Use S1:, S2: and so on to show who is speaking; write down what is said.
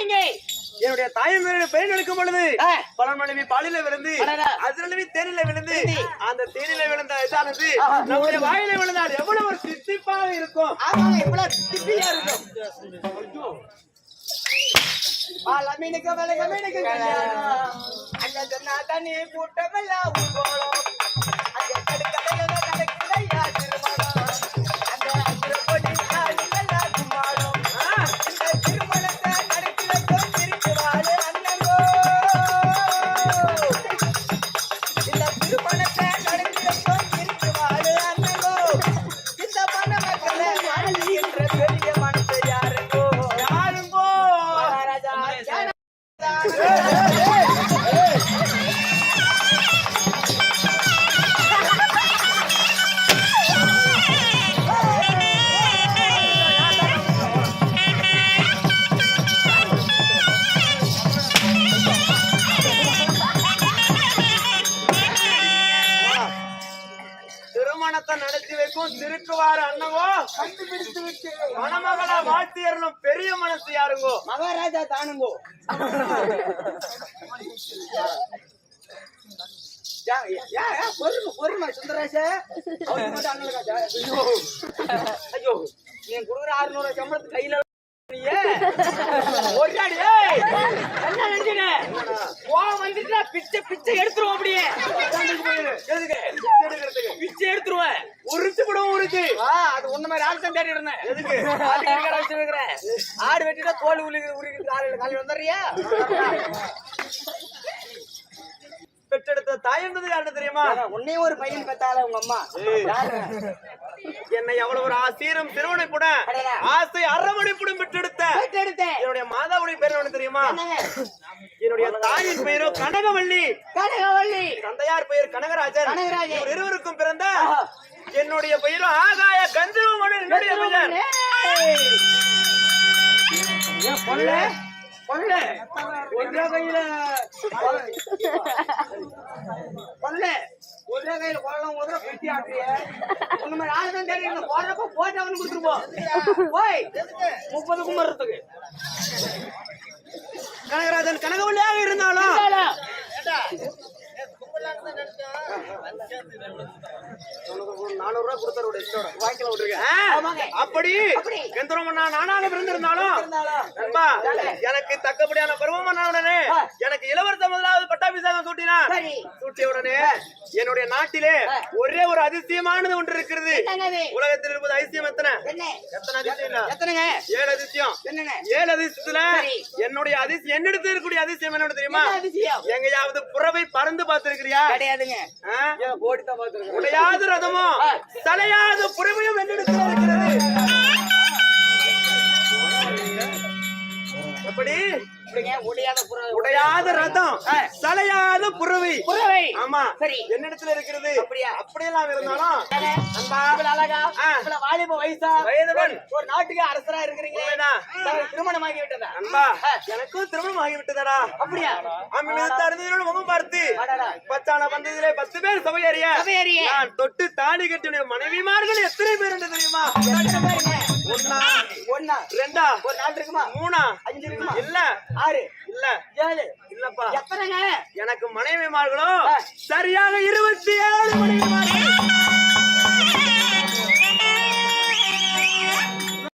S1: எங்கே
S2: என்னுடைய தாயின் மேல பெயர் எடுக்கும் பொழுது மனைவி பாலில விழுந்து. அதிரளவி தேனில விழுந்து. அந்த தேனில விழுந்த இதானது. நம்முடைய வாயில விழுந்தால் எவ்வளவு ஒரு சித்திப்பாக இருக்கும்
S1: ஆமாங்க இவ்வளவு திப்பியா இருக்கும் பாலமீனுக்கு வலகமீனுக்கு கல்யாணம் அங்க சொன்னா தண்ணி கூட்டமெல்லாம் ஊர்வலம் திருமணத்தை நடத்தி வைக்கும்
S2: திருக்குவாறு அண்ணவோ
S1: கண்டுபிடித்து விட்டு.
S2: மணமகளா வாழ்த்தியறலும் பெரிய மனசு யாருங்கோ?
S1: மகாராஜா தானுங்கோ. பொறுமை பொறுமை காசா? ஐயோ. ஐயோ. நீ கொடுக்குற அறுநூறு சம்பளத்து கையில? ஒரு அடி, ஏய்! என்ன நினைச்சீங்க? கோவம் வந்துட்டுனா பிச்சை பிச்சை எடுத்துருவோம் அப்படியே. பிச்சை எடுத்துருவேன்
S2: விடும் உரிச்சு
S1: ஆ, அது உன்ன மாதிரி ஆள் தான் தேடி இருந்தேன்
S2: எதுக்கு?
S1: ஆடு வெட்டிட்டா தோல் உருகி உருகி காலையில காலையில வந்துடுறியா
S2: பெற்றெடுத்த தாய் யாருன்னு தெரியுமா
S1: உன்னே ஒரு பையன் பெத்தால உங்க அம்மா?
S2: என்னை அவ்வளவு ஒரு ஆசீரம் திருவனைப்புட
S1: அடடா.
S2: ஆசை அரவணைப்புடன் பெற்றெடுத்த
S1: பெற்றெடுத்தேன்.
S2: என்னுடைய மாதாவுடைய பேர் என்ன தெரியுமா? என்னுடைய தாயின் பெயரோ கனகவள்ளி
S1: கனகவள்ளி.
S2: தந்தையார் பெயர் கனகராஜன்
S1: கனகராஜன்.
S2: இவர் இருவருக்கும் பிறந்த. என்னுடைய பெயரும் ஆகாய கந்தர்வமணி என்னுடைய பெயர்
S1: பொண்ணு? கையில கொள்ளம் உதற பெட்டி ஆட்டுறிய. மாதிரி ஆளு தான் தேடி. போடுறப்ப போட்டு அவனுக்கு கொடுத்துருப்போம். போய். முப்பது கும்பறதுக்கு
S2: கனகராஜன் கனகவள்ளியாக இருந்தாலும். நானூறு. அப்படி நானாக பிறந்திருந்தாலும். எனக்கு தக்கபடியான பருவமான. எனக்கு இளவரச முதலாவது பட்டாபிஷேகம் சூட்டினார்
S1: சரி.
S2: சூட்டிய உடனே என்னுடைய நாட்டிலே ஒரே ஒரு அதிசயமானது ஒன்று இருக்கிறது. உலகத்தில் இருப்பது அதிசயம் எத்தனை?
S1: என்ன?
S2: எத்தனை அதிசயம் இல்ல?
S1: எத்தனைங்க?
S2: ஏழு அதிசயம். ஏழு அதிசயத்துல. என்னுடைய அதிசயம் என்னிடத்தில் இருக்கக்கூடிய அதிசயம் என்னன்னு தெரியுமா? எங்கேயாவது புறவை பறந்து பார்த்திருக்கிறியா?
S1: கிடையாதுங்க.
S2: உடையாது ரதமும். தலையாது புறவையும் என்னிடத்தில் இருக்கிறது. உடையாத ரதம். தலையாத புறவை.
S1: புறவை.
S2: ஆமா.
S1: சரி.
S2: என்னிடத்துல இருக்கிறது.
S1: அப்படியா?
S2: அப்படியெல்லாம் இருந்தாலும்
S1: அழகா வாலிப வயசா?
S2: வயதுடன்
S1: ஒரு நாட்டுக்கு அரசரா இருக்கிறீங்களே.
S2: உண்மைதான்.
S1: தனக்கு திருமணமாகி விட்டதா?
S2: அன்பா. எனக்கும் திருமணம் ஆகிவிட்டதடா
S1: அப்படியா?
S2: அம்மி மிகுந்த அருந்தினோடு முகம் பார்த்து.
S1: அடடா.
S2: பச்சான பந்ததிலே பத்து பேர் சபையறிய. நான் தொட்டு தாடி கட்டிய மனைவிமார்கள் எத்தனை பேர் என்று தெரியுமா?
S1: பேருங்க?
S2: ஒன்னா ரெண்டா?
S1: ஒரு நாள் இருக்குமா?
S2: மூணா?
S1: அஞ்சு இருக்குமா?
S2: இல்ல.
S1: ஆறு?
S2: இல்ல.
S1: ஏழு?
S2: இல்லப்பா.
S1: எத்தனைங்க?
S2: எனக்கு மனைவிமார்களோ. சரியாக இருபத்தி ஏழு மனைவிமார்கள்.